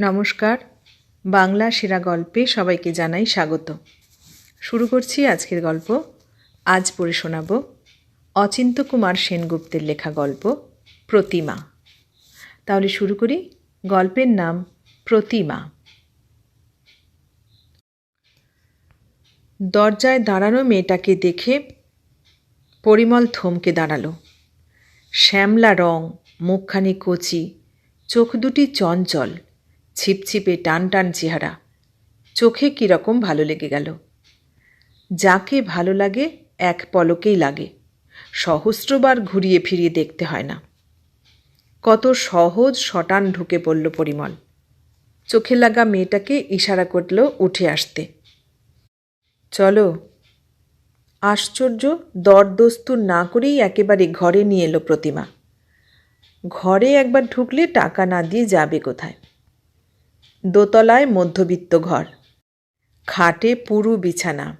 নমস্কার। বাংলা সেরা গল্পে সবাইকে জানাই স্বাগত। শুরু করছি আজকের গল্প। আজ পড়ে শোনাব অচিন্ত কুমার সেনগুপ্তের লেখা গল্প প্রতিমা। তাহলে শুরু করি। গল্পের নাম প্রতিমা। দরজায় দাঁড়ানো মেয়েটাকে দেখে পরিমল থমকে দাঁড়াল। শ্যামলা রং, মুখখানি কচি, চোখ দুটি চঞ্চল। ছিপছিপে টান টান চেহারা। চোখে কীরকম ভালো লেগে গেল। যাকে ভালো লাগে, এক পলকেই লাগে। সহস্রবার ঘুরিয়ে ফিরিয়ে দেখতে হয় না। কত সহজ শটান ঢুকে পড়ল পরিমল। চোখে লাগা মেয়েটাকে ইশারা করল উঠে আসতে। চলো। আশ্চর্য দরদস্তুর না করেই একেবারে ঘরে নিয়ে এলো প্রতিমা। ঘরে একবার ঢুকলে টাকা না দিয়ে যাবে কোথায়? দোতলায় মধ্যবিত্ত ঘর। খাটে পুরু বিছানা।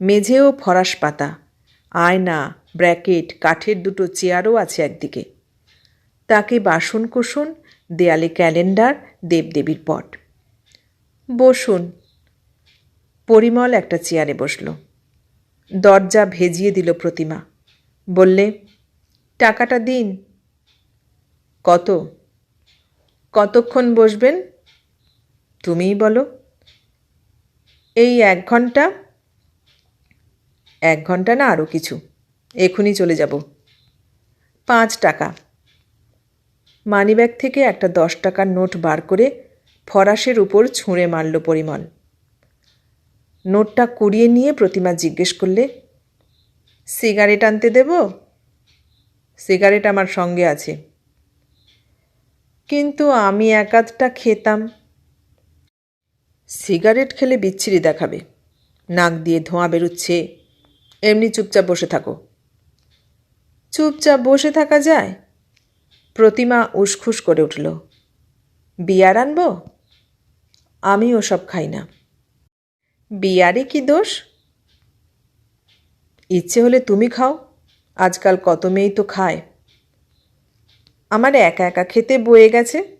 মেঝেও ফরাস পাতা। আয়না, ব্র্যাকেট, কাঠের দুটো চেয়ারও আছে একদিকে। তাকে বাসন কোষণ দেয়ালে ক্যালেন্ডার, দেবদেবীর পট। বসুন। পরিমল একটা চেয়ারে বসল। দরজা ভেজিয়ে দিল প্রতিমা। বললে, টাকাটা দিন। কত? কতক্ষণ বসবেন? তুমিই বলো। এই এক ঘণ্টা এক ঘণ্টা না আরও কিছু। এখনই চলে যাব। পাঁচ টাকা। মানিব্যাগ থেকে একটা দশ টাকার নোট বার করে ফরাসের উপর ছুঁড়ে মারল পরিমল। নোটটা কুড়িয়ে নিয়ে প্রতিমা জিজ্ঞেস করলে, সিগারেট আনতে দেব? সিগারেট আমার সঙ্গে আছে। কিন্তু আমি একাধটা খেতাম। সিগারেট খেলে বিচ্ছিরি দেখাবে। নাক দিয়ে ধোঁয়া বেরোচ্ছে। এমনি চুপচাপ বসে থাকো। চুপচাপ বসে থাকা যায়? প্রতিমা উসখুস করে উঠল। বিয়ার আনব? আমি ওসব খাই না। বিয়ারে কি দোষ? ইচ্ছে হলে তুমি খাও। আজকাল কত মেয়েই তো খায়। আমার একা একা খেতে বয়ে গেছে।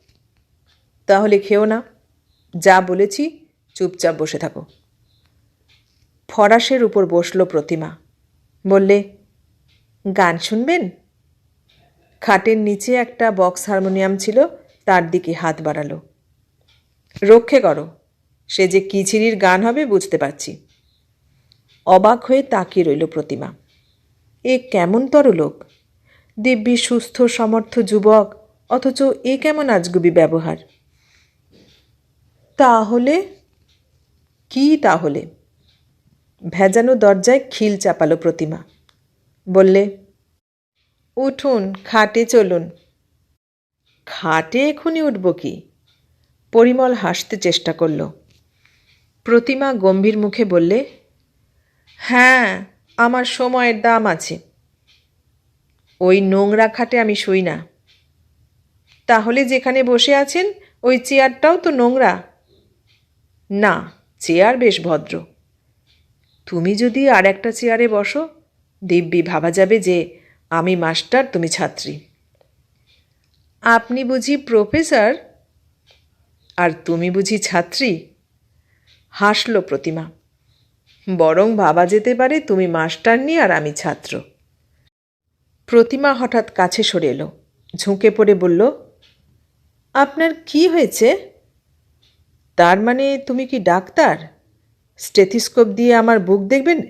তাহলে খেও না। যা বলেছি চুপচাপ বসে থাকো। ফরাসের উপর বসল প্রতিমা। বললে, গান শুনবেন? খাটের নিচে একটা বক্স হারমোনিয়াম ছিল, তার দিকে হাত বাড়ালো। রক্ষে করো, সে যে কিচিরির গান হবে বুঝতে পারছি। অবাক হয়ে তাকিয়ে রইল প্রতিমা। এ কেমনতর লোক? দিব্যি, সুস্থ, সমর্থ যুবক, অথচ এ কেমন আজগুবি ব্যবহার? তাহলে কি তাহলে? ভেজানো দরজায় খিল চাপালো প্রতিমা। বললে, উঠুন, খাটে চলুন। খাটে এখনই উঠব কি? পরিমল হাসতে চেষ্টা করল। প্রতিমা গম্ভীর মুখে বললে হ্যাঁ আমার সময়ের দাম আছে। ওই নোংরা খাটে আমি শুই না। তাহলে যেখানে বসে আছেন, ওই চেয়ারটাও তো নোংরা? না চেয়ার বেশ ভদ্র। তুমি যদি আর একটা চেয়ারে বসো, দিব্যি ভাবা যাবে যে আমি মাস্টার, তুমি ছাত্রী। আপনি বুঝি প্রফেসর? আর তুমি বুঝি ছাত্রী? হাসল প্রতিমা। বরং ভাবা যেতে পারে তুমি মাস্টার নি আর আমি ছাত্র। প্রতিমা হঠাৎ কাছে সরে এলো, ঝুঁকে পড়ে বলল, আপনার কি হয়েছে? তার মানে তুমি কি ডাক্তার? স্টেথিস্কোপ দিয়ে আমার বুক দেখবেন?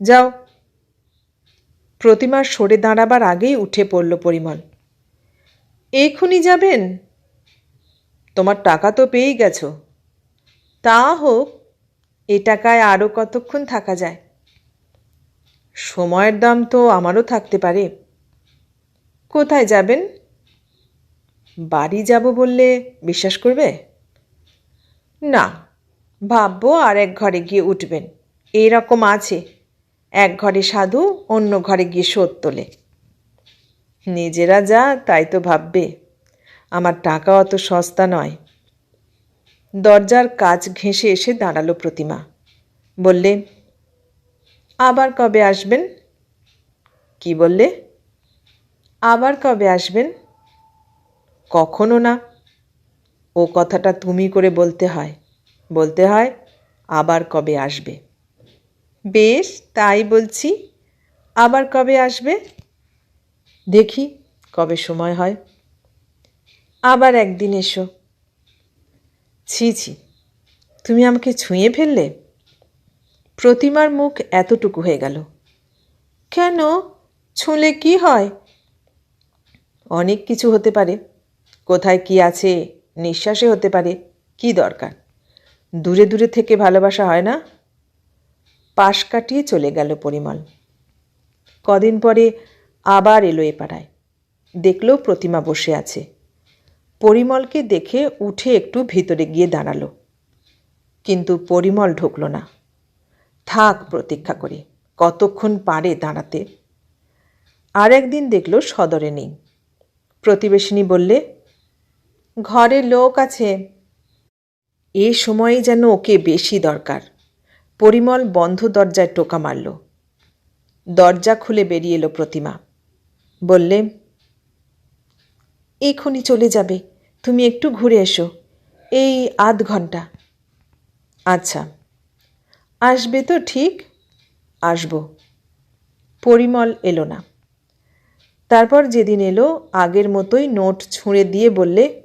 যাও। প্রতিমা সরে দাঁড়াবার আগেই উঠে পড়ল পরিমল। এখনই যাবেন? তোমার টাকা তো পেয়েই গেছো। তা হোক, এ টাকায় আরও কতক্ষণ থাকা যায়? সময়ের দাম তো আমারও থাকতে পারে। কোথায় যাবেন? বাড়ি যাব বললে বিশ্বাস করবে? না, ভাববো আর এক ঘরে গিয়ে উঠবেন। এইরকম আছে। এক ঘরে সাধু, অন্য ঘরে গিয়ে শোধ তোলে। নিজেরা যা, তাই তো ভাববে। আমার টাকা অত সস্তা নয়। দরজার কাজ ঘেঁষে এসে দাঁড়াল প্রতিমা। বললে আবার কবে আসবেন? কি বললে? আবার কবে আসবেন? কখনো না। ও কথাটা তুমি করে বলতে হয়। বলতে হয়, আবার কবে আসবে? বেশ, তাই বলছি। আবার কবে আসবে? দেখি কবে সময় হয়। আবার একদিন এসো। ছি ছি, তুমি আমাকে ছুঁয়ে ফেললে? প্রতিমার মুখ এতটুকু হয়ে গেল। কেন? ছুঁলে কি হয়? অনেক কিছু হতে পারে। কোথায় কি আছে? নিঃশ্বাসে হতে পারে। কি দরকার? দূরে দূরে থেকে ভালোবাসা হয় না? পাশ কাটিয়ে চলে গেল পরিমল। কদিন পরে আবার এলো এ পাড়ায়। দেখল প্রতিমা বসে আছে। পরিমলকে দেখে উঠে একটু ভিতরে গিয়ে দাঁড়াল। কিন্তু পরিমল ঢুকল না। থাক প্রতীক্ষা করে, কতক্ষণ পারে দাঁড়াতে? আর একদিন দেখল সদরে নেই। প্রতিবেশিনী বললে ঘরে লোক আছে। এ সময়ে যেন ওকে বেশি দরকার। পরিমল বন্ধ দরজায় টোকা মারল। দরজা খুলে বেরিয়ে এলো প্রতিমা। বললে এক্ষুনি চলে যাবে। তুমি একটু ঘুরে এসো। এই আধ ঘণ্টা। আচ্ছা। আসবে তো ঠিক? আসব। পরিমল এলো না। তারপর যেদিন এলো, আগের মতোই নোট ছুঁড়ে দিয়ে বললে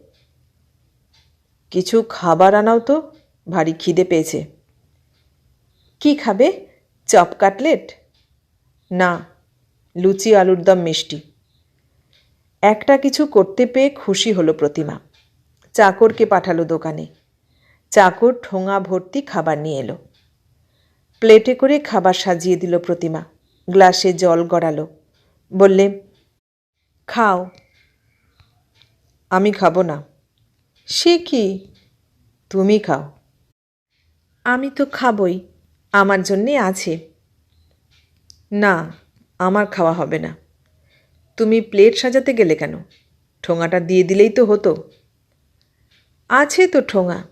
কিছু খাবার আনাও তো, ভারী খিদে পেয়েছে। কি খাবে? Chop cutlet? না, লুচি আলুর দম মিষ্টি। একটা কিছু করতে পেয়ে খুশি হলো প্রতিমা। চাকরকে পাঠালো দোকানে। চাকর ঠোঙা ভর্তি খাবার নিয়ে এলো। প্লেটে করে খাবার সাজিয়ে দিল প্রতিমা। গ্লাসে জল গড়ালো। বললে, খাও। আমি খাব না। সে কি? তুমি খাও। আমি তো খাবই আমার জন্যে আছে। না আমার খাওয়া হবে না। তুমি প্লেট সাজাতে গেলে কেন? ঠোঙাটা দিয়ে দিলেই তো হতো। আছে তো ঠোঙা।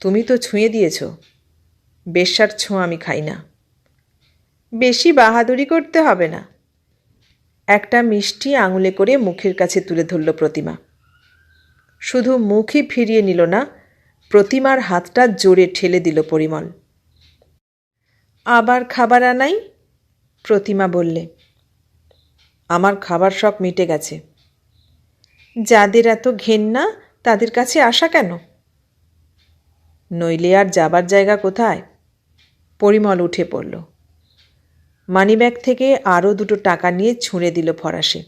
তুমি তো ছুঁয়ে দিয়েছ। বেশ্যার ছোঁয়া আমি খাই না। বেশি বাহাদুরি করতে হবে না। একটা মিষ্টি আঙুলে করে মুখের কাছে তুলে ধরল প্রতিমা। শুধু মুখই ফিরিয়ে নিল না, প্রতিমার হাতটা জোরে ঠেলে দিল পরিমল। আবার খাবার আনাই? প্রতিমা বললে। আমার খাবার শখ মিটে গেছে। যাদের এত ঘেন্না, তাদের কাছে আসা কেন? নইলে আর যাবার জায়গা কোথায়? পরিমল উঠে পড়ল। মানিব্যাগ থেকে আরও দুটো টাকা নিয়ে ছুঁড়ে দিল ফরাসে।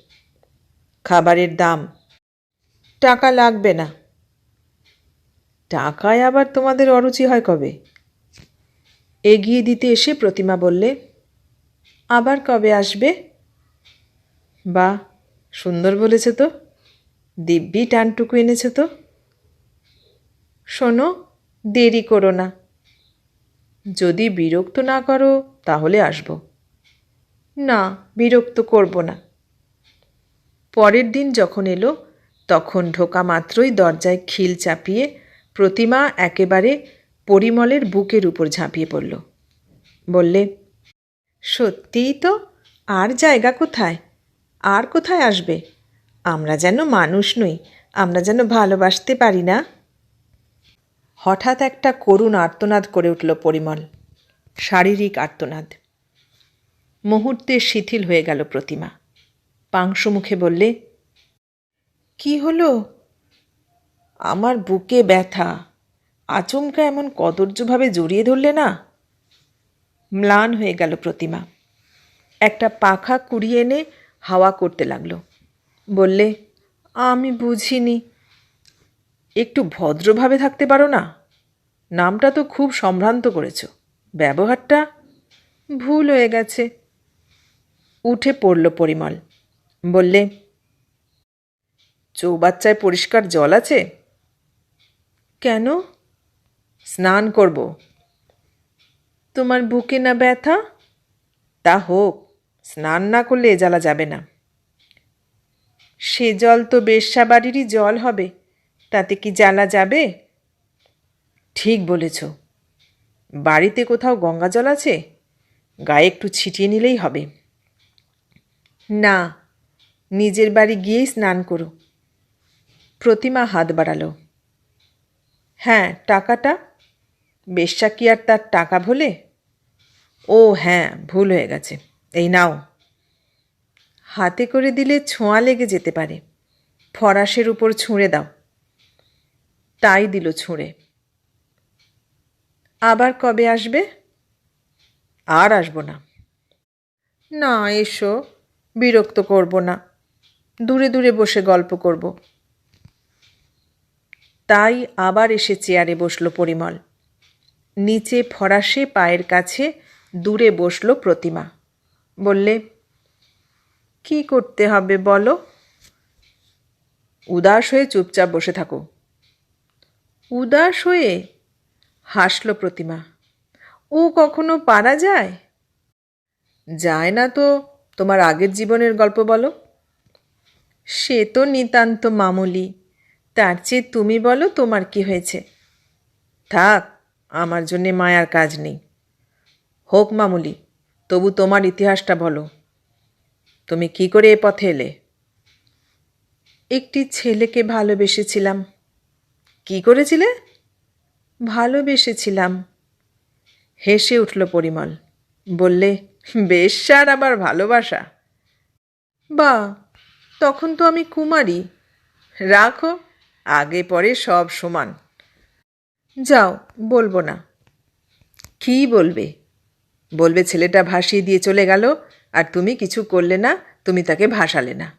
খাবারের দাম টাকা লাগবে না। টাকায় আবার তোমাদের অরুচি হয় কবে? এগিয়ে দিতে এসে প্রতিমা বললে, আবার কবে আসবে? বা, সুন্দর বলেছে তো। দিব্যি টানটুকু এনেছে তো। শোনো, দেরি করো না। যদি বিরক্ত না করো, তাহলে আসব। না, বিরক্ত করব না। পরের দিন যখন এলো তখন ঢোকা মাত্রই দরজায় খিল চাপিয়ে প্রতিমা একেবারে পরিমলের বুকের উপর ঝাঁপিয়ে পড়ল। বললে, সত্যিই তো, আর জায়গা কোথায়? আর কোথায় আসবে? আমরা যেন মানুষ নই, আমরা যেন ভালোবাসতে পারি না? হঠাৎ একটা করুণ আর্তনাদ করে উঠল পরিমল, শারীরিক আর্তনাদ। মুহূর্তে শিথিল হয়ে গেল প্রতিমা। পাংশু মুখে বললে কি হলো? আমার বুকে ব্যথা। আচমকা এমন কদর্যভাবে জড়িয়ে ধরলে না? ম্লান হয়ে গেল প্রতিমা। একটা পাখা কুড়িয়ে এনে হাওয়া করতে লাগল। বললে, আমি বুঝিনি। একটু ভদ্রভাবে থাকতে পারো না? নামটা তো খুব সম্ভ্রান্ত করেছ। ব্যবহারটা ভুল হয়ে গেছে। উঠে পড়ল পরিমল। বললে চৌবাচ্চায় পরিষ্কার জল আছে? কেন? স্নান করব। তোমার বুকে না ব্যথা? তা হোক, স্নান না করলে জ্বালা যাবে না। সে জল তো বেশ্যা বাড়িরই জল হবে, তাতে কি জ্বালা যাবে? ঠিক বলেছ। বাড়িতে কোথাও গঙ্গা জল আছে? গায়ে একটু ছিটিয়ে নিলেই হবে। না, নিজের বাড়ি গিয়েই স্নান করো। প্রতিমা হাত বাড়ালো। হ্যাঁ টাকাটা? বেশ্যা কি আর তার টাকা ভোলে? ও হ্যাঁ ভুল হয়ে গেছে। এই নাও। হাতে করে দিলে ছোঁয়া লেগে যেতে পারে। ফরাসের উপর ছুঁড়ে দাও। তাই দিল ছুঁড়ে। আবার কবে আসবে? আর আসব না। না, এসো। বিরক্ত করব না। দূরে দূরে বসে গল্প করব। তাই আবার এসে চেয়ারে বসল পরিমল। নিচে ফরাসে পায়ের কাছে দূরে বসল প্রতিমা। বললে, কি করতে হবে বলো? উদাস হয়ে চুপচাপ বসে থাকো। উদাস হয়ে হাসল প্রতিমা। ও কখনো পারা যায়? যায় না তো, তোমার আগের জীবনের গল্প বলো। সে তো নিতান্ত মামুলি তার চেয়ে তুমি বলো তোমার কি হয়েছে। থাক, আমার জন্যে মায়ার কাজ নেই। হোক মামুলি, তবু তোমার ইতিহাসটা বলো। তুমি কি করে এ পথে এলে? একটি ছেলেকে ভালোবেসেছিলাম। কি করেছিলে? ভালোবেসেছিলাম। হেসে উঠল পরিমল। বললে বেশ্যার আবার ভালোবাসা? বা, তখন তো আমি কুমারী। রাখো। আগে পরে সব সমান। যাও, বলব না। কি বলবে? বলবে ছেলেটা ভাসিয়ে দিয়ে চলে গেল, আর তুমি কিছু করলে না, তুমি তাকে ভাসালে না।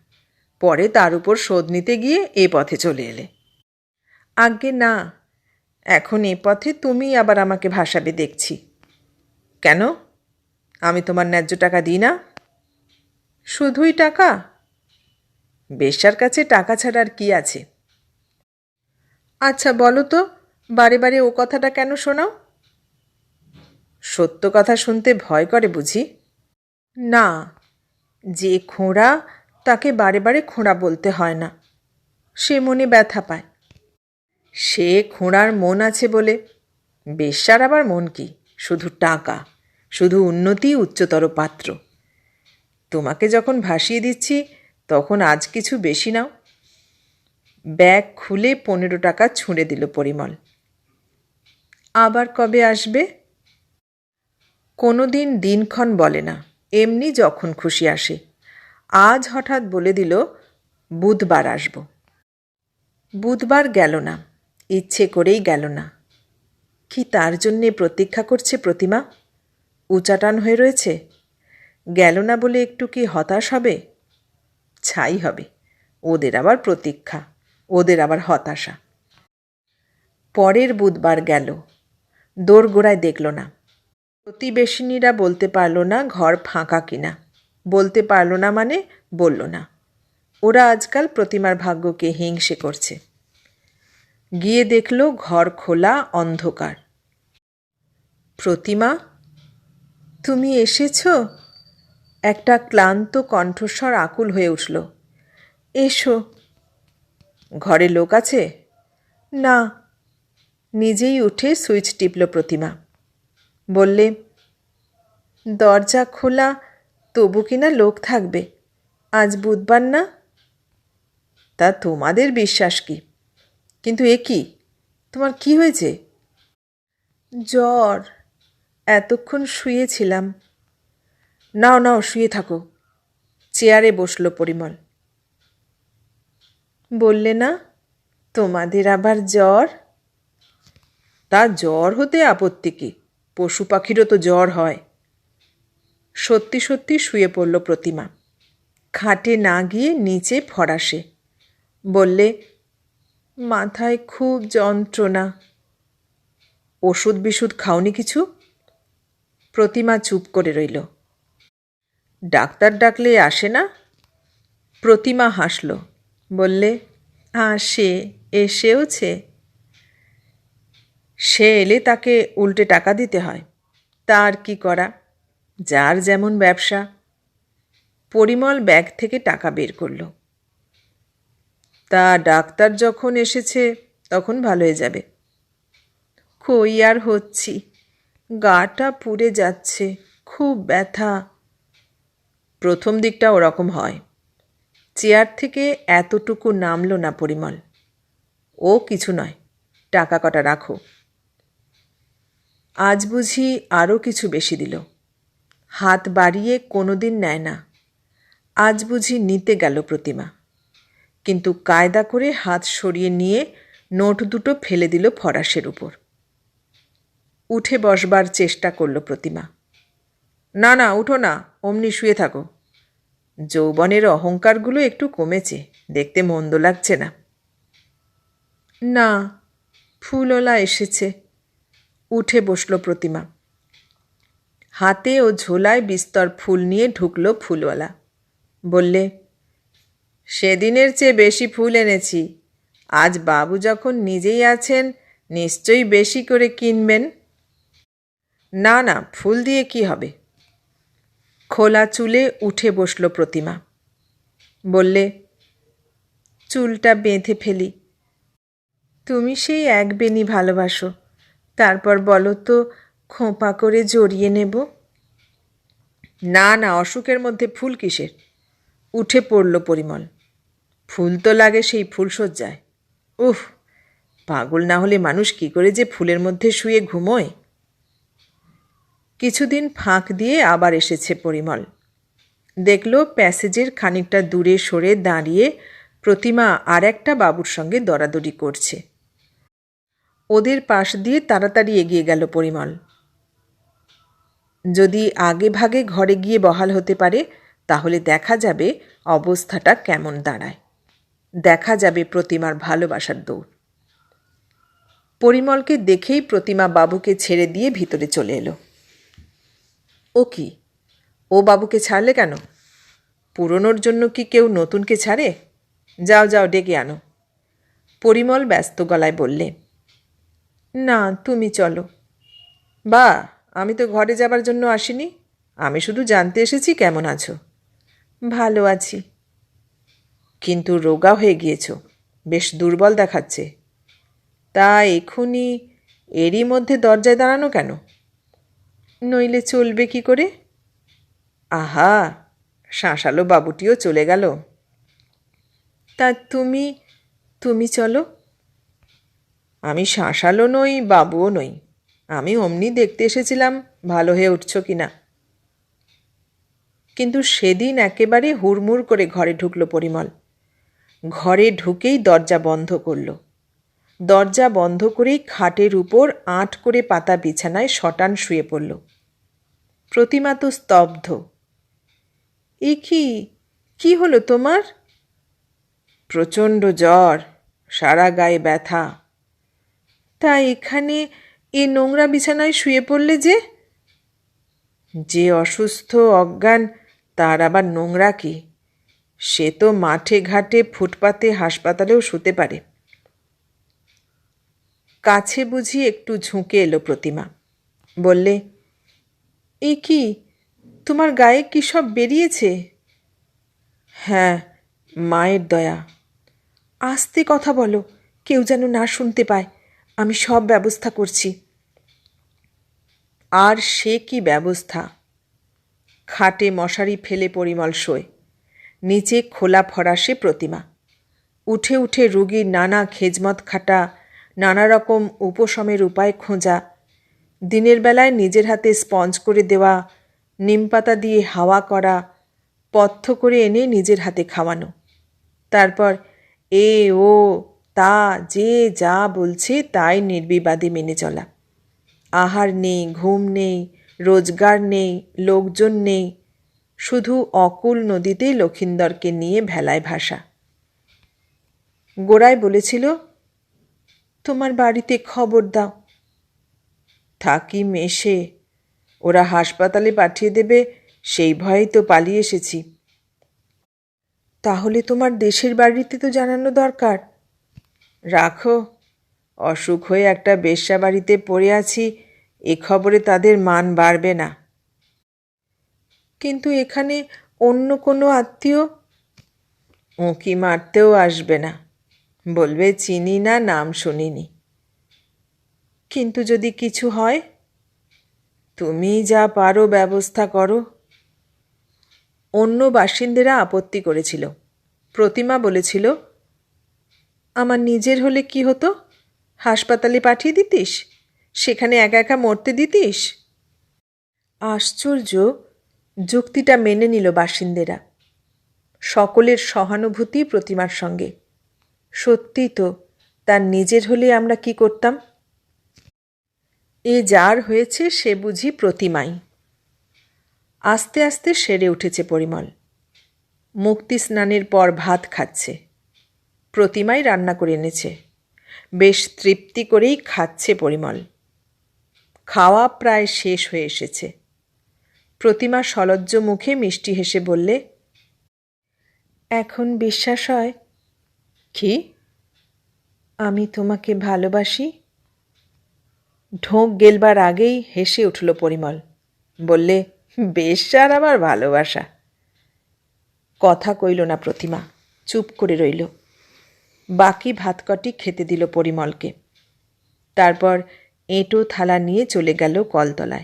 পরে তার উপর শোধ নিতে গিয়ে এ পথে চলে এলে। আজ্ঞে, না। এখন এ পথে তুমি আবার আমাকে ভাসাবে দেখছি। কেন? আমি তোমার ন্যায্য টাকা দিই না। শুধুই টাকা? বেশ্যার কাছে টাকা ছাড়া আর কি আছে? আচ্ছা বলো তো, বারে বারে ও কথাটা কেন শোনাও? সত্য কথা শুনতে ভয় করে বুঝি। না, যে খোঁড়া তাকে বারে বারে খোঁড়া বলতে হয় না। সে মনে ব্যথা পায়। সে খোঁড়ার মন আছে বলে। বেশ্যার আবার মন কি? শুধু টাকা, শুধু উন্নতি, উচ্চতর পাত্র। তোমাকে যখন ভাসিয়ে দিচ্ছি, তখন আজ কিছু বেশি নাও। ব্যাগ খুলে পনেরো টাকা ছুঁড়ে দিল পরিমল। আবার কবে আসবে? কোনো দিন দিনক্ষণ বলে না, এমনি যখন খুশি আসে। আজ হঠাৎ বলে দিল, বুধবার আসব। বুধবার গেল না, ইচ্ছে করেই গেল না। কি তার জন্যে প্রতীক্ষা করছে প্রতিমা? উচাটান হয়ে রয়েছে? গেল না বলে একটু কি হতাশ হবে? ছাই হবে, ওদের আবার প্রতীক্ষা। ওদের আবার হতাশা। পরের বুধবার গেল। দোরগোড়ায় দেখল না। প্রতিবেশিনীরা বলতে পারল না ঘর ফাঁকা কিনা। বলতে পারল না মানে বলল না। ওরা আজকাল প্রতিমার ভাগ্যকে হিংসে করছে। গিয়ে দেখল ঘর খোলা অন্ধকার। প্রতিমা, তুমি এসেছ? একটা ক্লান্ত কণ্ঠস্বর আকুল হয়ে উঠল। এসো। ঘরে লোক আছে? না। নিজেই উঠে সুইচ টিপল প্রতিমা। বললে, দরজা খোলা, তবু কিনা লোক থাকবে। আজ বুধবার না? তা তোমাদের বিশ্বাস কি? কিন্তু এ কি? তোমার কি হয়েছে? জ্বর। এতক্ষণ শুয়েছিলাম। নাও নাও, শুয়ে থাকো। চেয়ারে বসল পরিমল। বললে না, তোমাদের আবার জ্বর? তা জ্বর হতে আপত্তি কি? পশু পাখিরও তো জ্বর হয়। সত্যি সত্যি শুয়ে পড়ল প্রতিমা। খাটে না গিয়ে নিচে ফরাসে। বললে, মাথায় খুব যন্ত্রণা। ওষুধ বিশুধ খাওনি কিছু? প্রতিমা চুপ করে রইল। ডাক্তার ডাকলে আসে না? প্রতিমা হাসল। বললে হ্যাঁ সে এসেওছে সে এলে তাকে উল্টে টাকা দিতে হয়। তার কি করা? যার যেমন ব্যবসা। পরিমল ব্যাগ থেকে টাকা বের করল। তা ডাক্তার যখন এসেছে, তখন ভালো হয়ে যাবে। খই আর হচ্ছি? গাটা পুড়ে যাচ্ছে, খুব ব্যথা। প্রথম দিকটা ওরকম হয়। চেয়ার থেকে এতটুকু নামল না পরিমল। ও কিছু নয়, টাকা কটা রাখো। আজ বুঝি আরও কিছু বেশি দিল। হাত বাড়িয়ে কোনো দিন নেয় না। আজ বুঝি নিতে গেল প্রতিমা। কিন্তু কায়দা করে হাত সরিয়ে নিয়ে নোট দুটো ফেলে দিল ফরাসের উপর। উঠে বসবার চেষ্টা করল প্রতিমা। না না, উঠো না, অমনি শুয়ে থাকো। যৌবনের অহংকারগুলো একটু কমেছে, দেখতে মন্দ লাগছে না। না ফুলওলা এসেছে, উঠে বসল প্রতিমা। হাতে ও ঝোলায় বিস্তর ফুল নিয়ে ঢুকল ফুলওয়ালা। বললে, সেদিনের চেয়ে বেশি ফুল এনেছি। আজ বাবু যখন নিজেই আছেন, নিশ্চয়ই বেশি করে কিনবেন? না না, ফুল দিয়ে কি হবে? খোলা চুলে উঠে বসল প্রতিমা। বললে, চুলটা বেঁধে ফেলি। তুমি সেই এক বেনি ভালোবাসো। তারপর বলো তো, খোঁপা করে জড়িয়ে নেব? না না, অসুখের মধ্যে ফুল কিসের? উঠে পড়ল পরিমল। ফুল তো লাগে সেই ফুলসজ্জায় উফ পাগল না হলে মানুষ কি করে যে ফুলের মধ্যে শুয়ে ঘুমোয়? কিছুদিন ফাঁক দিয়ে আবার এসেছে পরিমল। দেখল প্যাসেজের খানিকটা দূরে সরে দাঁড়িয়ে প্রতিমা আর একটা বাবুর সঙ্গে দরাদরি করছে। ওদের পাশ দিয়ে তাড়াতাড়ি এগিয়ে গেল পরিমল। যদি আগে ভাগে ঘরে গিয়ে বহাল হতে পারে, তাহলে দেখা যাবে অবস্থাটা কেমন দাঁড়ায়। দেখা যাবে প্রতিমার ভালোবাসার দৌড়। পরিমলকে দেখেই প্রতিমা বাবুকে ছেড়ে দিয়ে ভিতরে চলে এলো। ও কি? ও বাবুকে ছাড়লে কেন? পুরনোর জন্য কি কেউ নতুনকে ছাড়ে? যাও যাও, ডেকে আনো। পরিমল ব্যস্ত গলায় বললে, না, তুমি চলো। বা, আমি তো ঘরে যাবার জন্য আসিনি। আমি শুধু জানতে এসেছি কেমন আছো? ভালো আছি। কিন্তু রোগা হয়ে গিয়েছ। বেশ দুর্বল দেখাচ্ছে। তা এখুনি এরই মধ্যে দরজায় দাঁড়ানো কেন? নইলে চলবে কি করে? আহা, শাঁসালো বাবুটিও চলে গেল। তা তুমি তুমি চলো। আমি শাঁসালো নই, বাবুও নই। আমি অমনি দেখতে এসেছিলাম, ভালো হয়ে উঠছ কি না। কিন্তু সেদিন একেবারে হুড়মুড় করে ঘরে ঢুকলো পরিমল। ঘরে ঢুকেই দরজা বন্ধ করল। দরজা বন্ধ করেই খাটের উপর আট করে পাতা বিছানায় শটান শুয়ে পড়ল। প্রতিমা তো স্তব্ধ। এ কি? কি হলো তোমার? প্রচণ্ড জ্বর, সারা গায়ে ব্যথা। তা এখানে এ নোংরা বিছানায় শুয়ে পড়লে যে? যে অসুস্থ অজ্ঞান, তার আবার নোংরা কি? সে তো মাঠে ঘাটে, ফুটপাতে, হাসপাতালেও শুতে পারে। কাছে বুঝি একটু ঝুঁকে এলো প্রতিমা। বললে এ কি? তোমার গায়ে কি সব বেরিয়েছে? হ্যাঁ মায়ের দয়া। আস্তে কথা বলো, কেউ যেন না শুনতে পায়। আমি সব ব্যবস্থা করছি। আর সে কি ব্যবস্থা? খাটে মশারি ফেলে পরিমল শোয়। নিচে খোলা ফরাসে প্রতিমা। উঠে উঠে রুগীর নানা খেজমত খাটা, নানা রকম উপশমের উপায় খোঁজা দিনের বেলায় নিজের হাতে স্পঞ্জ করে দেওয়া নিমপাতা দিয়ে হাওয়া করা, পথ্য করে এনে নিজের হাতে খাওয়ানো। তারপর, এ, ও, তা, যে, যা বলছে তাই নির্বিবাদে মেনে চলা। আহার নেই, ঘুম নেই, রোজগার নেই, লোকজন নেই, শুধু অকুল নদীতেই লক্ষিন্দরকে নিয়ে ভেলায় ভাসা। গোড়ায় বলেছিল, তোমার বাড়িতে খবর দাও থাকি মেশে। ওরা হাসপাতালে পাঠিয়ে দেবে, সেই ভয়েই তো পালিয়ে এসেছি। তাহলে তোমার দেশের বাড়িতে তো জানানো দরকার। রাখো, অসুখ হয়ে একটা বেশ্যা বাড়িতে পড়ে আছি, এ খবরে তাদের মান বাড়বে না। কিন্তু এখানে অন্য কোনো আত্মীয়? উঁকি মারতেও আসবে না। বলবে, চিনি না, নাম শুনিনি। কিন্তু যদি কিছু হয়, তুমি যা পারো ব্যবস্থা করো। অন্য বাসিন্দেরা আপত্তি করেছিল। প্রতিমা বলেছিল, আমার নিজের হলে কি হতো? হাসপাতালে পাঠিয়ে দিতিস? সেখানে একা একা মরতে দিতিস? আশ্চর্য যুক্তিটা মেনে নিল বাসিন্দেরা। সকলের সহানুভূতি প্রতিমার সঙ্গে। সত্যি তো, তার নিজের হলে আমরা কি করতাম? এ যার হয়েছে সে বুঝি প্রতিমাই। আস্তে আস্তে সেরে উঠেছে পরিমল। মুক্তি স্নানের পর ভাত খাচ্ছে। প্রতিমাই রান্না করে এনেছে। বেশ তৃপ্তি করেই খাচ্ছে পরিমল। খাওয়া প্রায় শেষ হয়ে এসেছে। প্রতিমা সলজ্জ মুখে মিষ্টি হেসে বললে, এখন বিশ্বাস হয়? কি? আমি তোমাকে ভালোবাসি। ঢোক গেলবার আগেই হেসে উঠল পরিমল। বললে, বেশ আর আবার ভালোবাসা। কথা কইল না প্রতিমা, চুপ করে রইল। বাকি ভাতকটি খেতে দিল পরিমলকে। তারপর এঁটো থালা নিয়ে চলে গেল কলতলায়।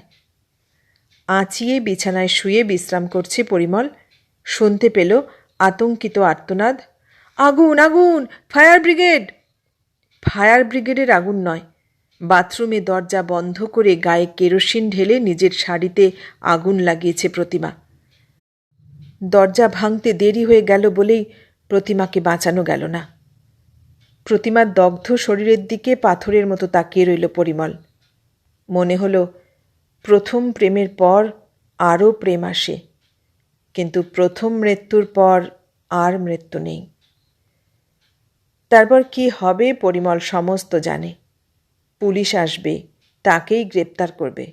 আঁচিয়ে বিছানায় শুয়ে বিশ্রাম করছে পরিমল। শুনতে পেল আতঙ্কিত আর্তনাদ, আগুন আগুন! Fire brigade! ফায়ার ব্রিগেডের আগুন নয় বাথরুমে দরজা বন্ধ করে গায়ে কেরোসিন ঢেলে নিজের শাড়িতে আগুন লাগিয়েছে প্রতিমা। দরজা ভাঙতে দেরি হয়ে গেল বলেই প্রতিমাকে বাঁচানো গেল না। প্রতিমার দগ্ধ শরীরের দিকে পাথরের মতো তাকিয়ে রইল পরিমল। মনে হলো, প্রথম প্রেমের পর আরও প্রেম আসে, কিন্তু প্রথম মৃত্যুর পর আর মৃত্যু নেই। তারপর কি হবে পরিমল সমস্ত জানে। পুলিশ আসবে, তাকেই গ্রেপ্তার করবে।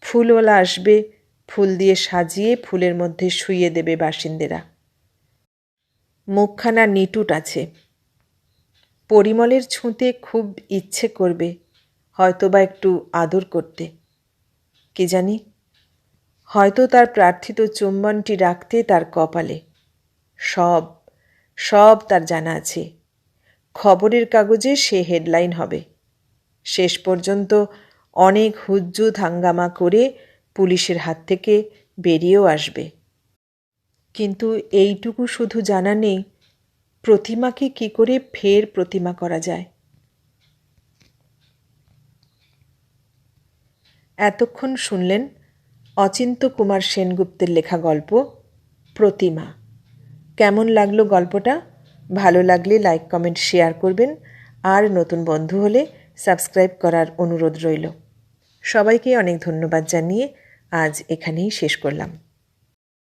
ফুলওয়ালা আসবে, ফুল দিয়ে সাজিয়ে ফুলের মধ্যে শুইয়ে দেবে বাসিন্দেরা। মুখখানা নিটুট আছে। পরিমলের ছুঁতে খুব ইচ্ছে করবে, হয়তোবা একটু আদর করতে। কে জানি? হয়তো তার প্রার্থিত চুম্বনটি রাখতে তার কপালে। সব সব তার জানা আছে। খবরের কাগজে সে হেডলাইন হবে। শেষ পর্যন্ত অনেক হুজ্জুত হাঙ্গামা করে পুলিশের হাত থেকে বেরিয়েও আসবে। কিন্তু এইটুকু শুধু জানা নেই, প্রতিমাকে কি করে ফের প্রতিমা করা যায়। এতক্ষণ শুনলেন অচিন্ত কুমার সেনগুপ্তের লেখা গল্প, প্রতিমা। কেমন লাগল গল্পটা? ভালো লাগলে লাইক, কমেন্ট, শেয়ার করবেন। আর নতুন বন্ধু হলে সাবস্ক্রাইব করার অনুরোধ রইল। সবাইকে অনেক ধন্যবাদ জানিয়ে আজ এখানেই শেষ করলাম।